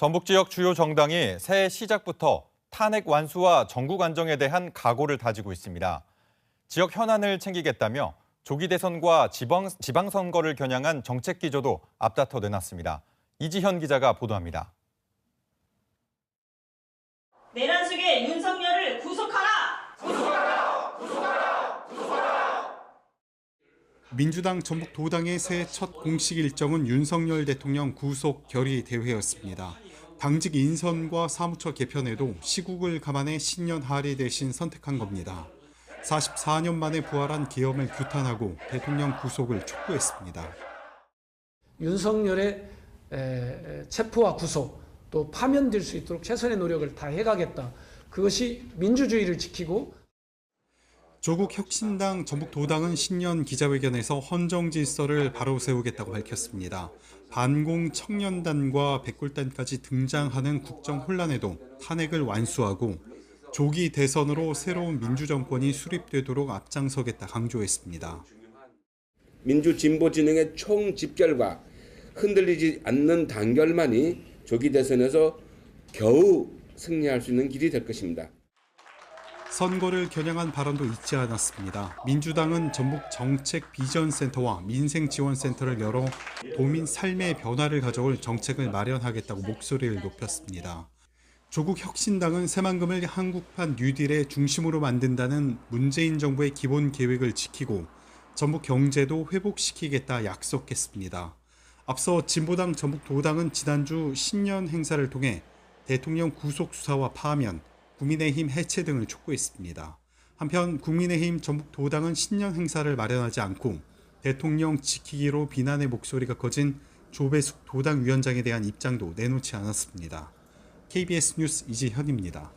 전북 지역 주요 정당이 새해 시작부터 탄핵 완수와 전국 안정에 대한 각오를 다지고 있습니다. 지역 현안을 챙기겠다며 조기 대선과 지방, 지방선거를 겨냥한 정책 기조도 앞다퉈 내놨습니다. 이지현 기자가 보도합니다. 내란 속의 윤석열을 구속하라! 민주당 전북 도당의 새해 첫 공식 일정은 윤석열 대통령 구속 결의 대회였습니다. 당직 인선과 사무처 개편에도 시국을 감안해 신년 하리 대신 선택한 겁니다. 44년 만에 부활한 계엄을 규탄하고 대통령 구속을 촉구했습니다. 윤석열의 에, 체포와 구속 또 파면될 수 있도록 최선의 노력을 다 해가겠다. 그것이 민주주의를 지키고 조국 혁신당 전북 도당은 신년 기자회견에서 헌정 질서를 바로 세우겠다고 밝혔습니다. 반공 청년단과 백골단까지 등장하는 국정 혼란에도 탄핵을 완수하고 조기 대선으로 새로운 민주정권이 수립되도록 앞장서겠다 강조했습니다. 민주 진보 진영의 총 집결과 흔들리지 않는 단결만이 조기 대선에서 겨우 승리할 수 있는 길이 될 것입니다. 선거를 겨냥한 발언도 잊지 않았습니다. 민주당은 전북 정책 비전 센터와 민생 지원 센터를 열어 도민 삶의 변화를 가져올 정책을 마련하겠다고 목소리를 높였습니다. 조국 혁신당은 새만금을 한국판 뉴딜의 중심으로 만든다는 문재인 정부의 기본 계획을 지키고 전북 경제도 회복시키겠다 약속했습니다. 앞서 진보당 전북 도당은 지난주 신년 행사를 통해 대통령 구속 수사와 파면, 국민의힘 해체 등을 촉구했습니다. 한편 국민의힘 전북 도당은 신년 행사를 마련하지 않고 대통령 지키기로 비난의 목소리가 커진 조배숙 도당 위원장에 대한 입장도 내놓지 않았습니다. KBS 뉴스 이지현입니다.